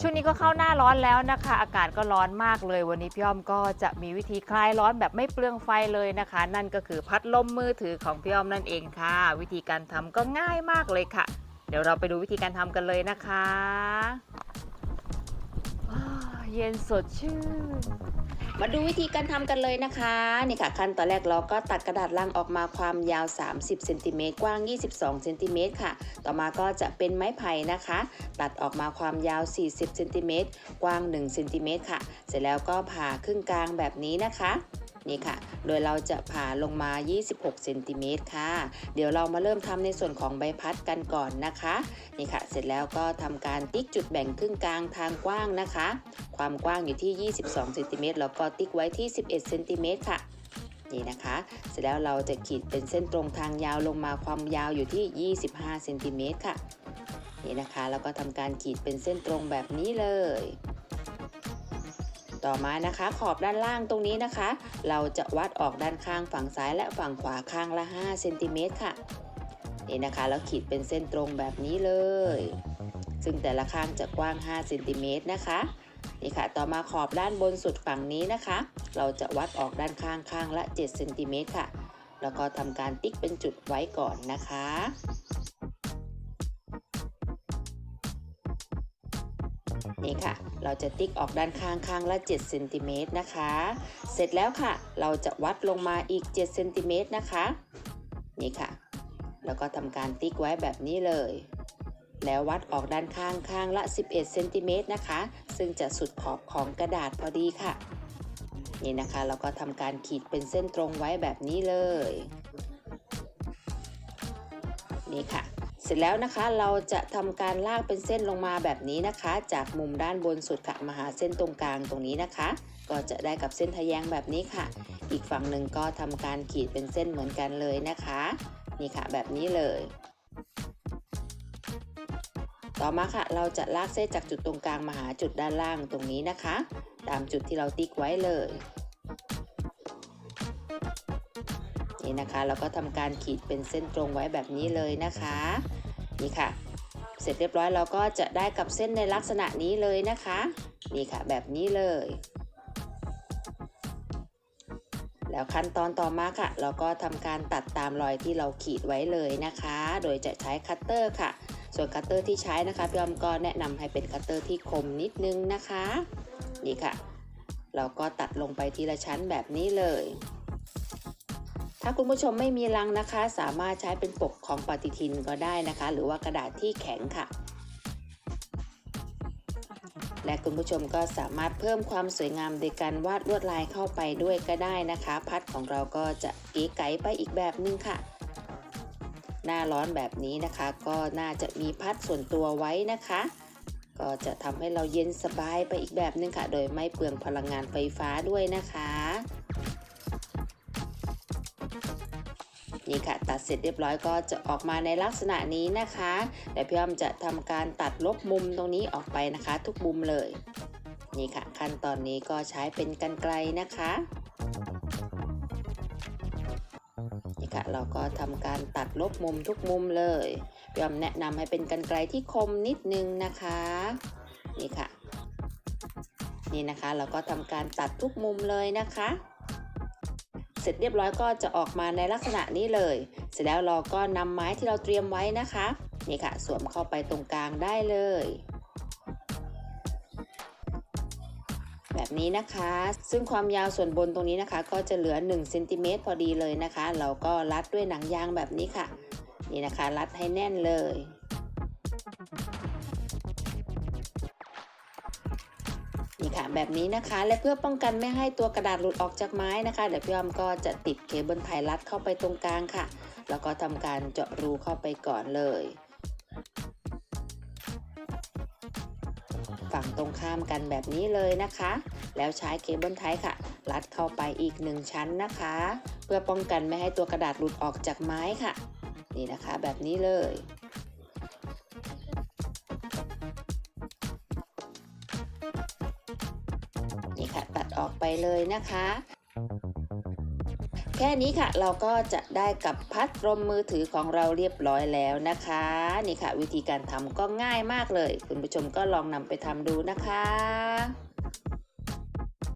ช่วงนี้ก็เข้าหน้าร้อนแล้วนะคะ อากาศก็ร้อนมากเลย วันนี้พี่อ้อมก็จะมีวิธีคลายร้อนแบบไม่เปลืองไฟเลยนะคะ นั่นก็คือพัดลมมือถือของพี่อ้อมนั่นเองค่ะ วิธีการทำก็ง่ายมากเลยค่ะ เดี๋ยวเราไปดูวิธีการทำกันเลยนะคะ เย็นสดชื่น มาดูวิธีการทำกันเลยนะคะ นี่ค่ะขั้นตอนแรกเราก็ตัดกระดาษลังออกมาความยาว 30เซนติเมตรกว้าง 22เซนติเมตรค่ะ ต่อมาก็จะเป็นไม้ไผ่นะคะ ตัดออกมาความยาว 40เซนติเมตรกว้าง1เซนติเมตรค่ะ เสร็จแล้วก็ผ่าครึ่งกลางแบบนี้นะคะ นี่ค่ะ โดยเราจะผ่าลงมา 26เซนติเมตรค่ะ เดี๋ยวเรามาเริ่มทำในส่วนของใบพัดกันก่อนนะคะ นี่ค่ะ เสร็จแล้วก็ทำการติ๊กจุดแบ่งครึ่งกลางทางกว้างนะคะ ความกว้างอยู่ที่ 22เซนติเมตรแล้วก็ติ๊กไว้ที่ 11เซนติเมตรค่ะนี่นะคะ เสร็จแล้วเราจะขีดเป็นเส้นตรงทางยาวลงมาความยาวอยู่ที่ 25เซนติเมตรค่ะ นี่นะคะ แล้วก็ทำการขีดเป็นเส้นตรงแบบนี้เลย ต่อมานะคะ ขอบด้านล่างตรงนี้นะคะ เราจะวัดออกด้านข้างฝั่งซ้ายและฝั่งขวาข้างละ5เซนติเมตรค่ะนี่นะคะแล้วขีดเป็นเส้นตรงแบบนี้เลย ซึ่งแต่ละข้างจะกว้าง5เซนติเมตรนะคะนี่ค่ะ ต่อมาขอบด้านบนสุดฝั่งนี้นะคะ เราจะวัดออกด้านข้างข้างละ7เซนติเมตรค่ะ แล้วก็ทำการติ๊กเป็นจุดไว้ก่อนนะคะ นี่ค่ะ เราจะติ๊กออกด้านข้างข้างละ7เซนติเมตรนะคะ เสร็จแล้วค่ะ เราจะวัดลงมาอีก7เซนติเมตรนะคะ นี่ค่ะ แล้วก็ทำการติ๊กไว้แบบนี้เลย แล้ววัดออกด้านข้างข้างละ 11เซนติเมตรนะคะ ซึ่งจะสุดขอบของกระดาษพอดีค่ะ นี่นะคะ เราก็ทำการขีดเป็นเส้นตรงไว้แบบนี้เลย นี่ค่ะ เสร็จแล้วนะคะเราจะทำการลากเป็นเส้นลงมาแบบนี้นะคะ จากมุมด้านบนสุดค่ะมาหาเส้นตรงกลางตรงนี้นะคะ ก็จะได้กับเส้นทะแยงแบบนี้ค่ะ อีกฝั่งหนึ่งก็ทำการขีดเป็นเส้นเหมือนกันเลยนะคะนี่ค่ะแบบนี้เลย ต่อมาค่ะเราจะลากเส้นจากจุดตรงกลางมาหาจุดด้านล่างตรงนี้นะคะ ตามจุดที่เราติ๊กไว้เลยนี่นะคะเราก็ทำการขีดเป็นเส้นตรงไว้แบบนี้เลยนะคะ นี่ค่ะ เสร็จเรียบร้อยเราก็จะได้กับเส้นในลักษณะนี้เลยนะคะ นี่ค่ะ แบบนี้เลย แล้วขั้นตอนต่อมาค่ะ เราก็ทำการตัดตามรอยที่เราขีดไว้เลยนะคะ โดยจะใช้คัตเตอร์ค่ะ ส่วนคัตเตอร์ที่ใช้นะคะพี่ออมก็แนะนำให้เป็นคัตเตอร์ที่คมนิดนึงนะคะ นี่ค่ะ เราก็ตัดลงไปทีละชั้นแบบนี้เลย ถ้าคุณผู้ชมไม่มีลังนะคะ สามารถใช้เป็นปกของปฏิทินก็ได้นะคะ หรือว่ากระดาษที่แข็งค่ะ และคุณผู้ชมก็สามารถเพิ่มความสวยงามโดยการวาดลวดลายเข้าไปด้วยก็ได้นะคะ พัดของเราก็จะเก๋ไก๋ไปอีกแบบนึงค่ะ หน้าร้อนแบบนี้นะคะ ก็น่าจะมีพัดส่วนตัวไว้นะคะ ก็จะทำให้เราเย็นสบายไปอีกแบบนึงค่ะ โดยไม่เปลืองพลังงานไฟฟ้าด้วยนะคะ นี่ค่ะ ตัดเสร็จเรียบร้อยก็จะออกมาในลักษณะนี้นะคะแต่พี่อ้อมจะทำการตัดลบมุมตรงนี้ออกไปนะคะ ทุกมุมเลย นี่ค่ะ ขั้นตอนนี้ก็ใช้เป็นกันไกลนะคะนี่ค่ะเราก็ทำการตัดลบมุมทุกมุมเลยพี่อ้อมแนะนำให้เป็นกันไกลที่คมนิดนึงนะคะ นี่ค่ะ นี่นะคะเราก็ทำการตัดทุกมุมเลยนะคะ เสร็จเรียบร้อยก็จะออกมาในลักษณะนี้เลย เสร็จแล้วเราก็นำไม้ที่เราเตรียมไว้นะคะ นี่ค่ะ สวมเข้าไปตรงกลางได้เลย แบบนี้นะคะ ซึ่งความยาวส่วนบนตรงนี้นะคะ ก็จะเหลือ1เซนติเมตรพอดีเลยนะคะ เราก็รัดด้วยหนังยางแบบนี้ค่ะ นี่นะคะ รัดให้แน่นเลย ค่ะแบบนี้นะคะ และเพื่อป้องกันไม่ให้ตัวกระดาษหลุดออกจากไม้นะคะ เดี๋ยวพี่อ้อมก็จะติดเคเบิลไทยรัดเข้าไปตรงกลางค่ะ แล้วก็ทำการเจาะรูเข้าไปก่อนเลย ฝั่งตรงข้ามกันแบบนี้เลยนะคะ แล้วใช้เคเบิลไทยค่ะ รัดเข้าไปอีกหนึ่งชั้นนะคะ เพื่อป้องกันไม่ให้ตัวกระดาษหลุดออกจากไม้ค่ะ นี่นะคะแบบนี้เลย อกไปเลยนะคะ แค่นี้ค่ะเราก็จะได้กับพัดลมมือถือของเราเรียบร้อยแล้วนะคะ นี่ค่ะ วิธีการทำก็ง่ายมากเลย คุณผู้ชมก็ลองนำไปทำดูนะคะ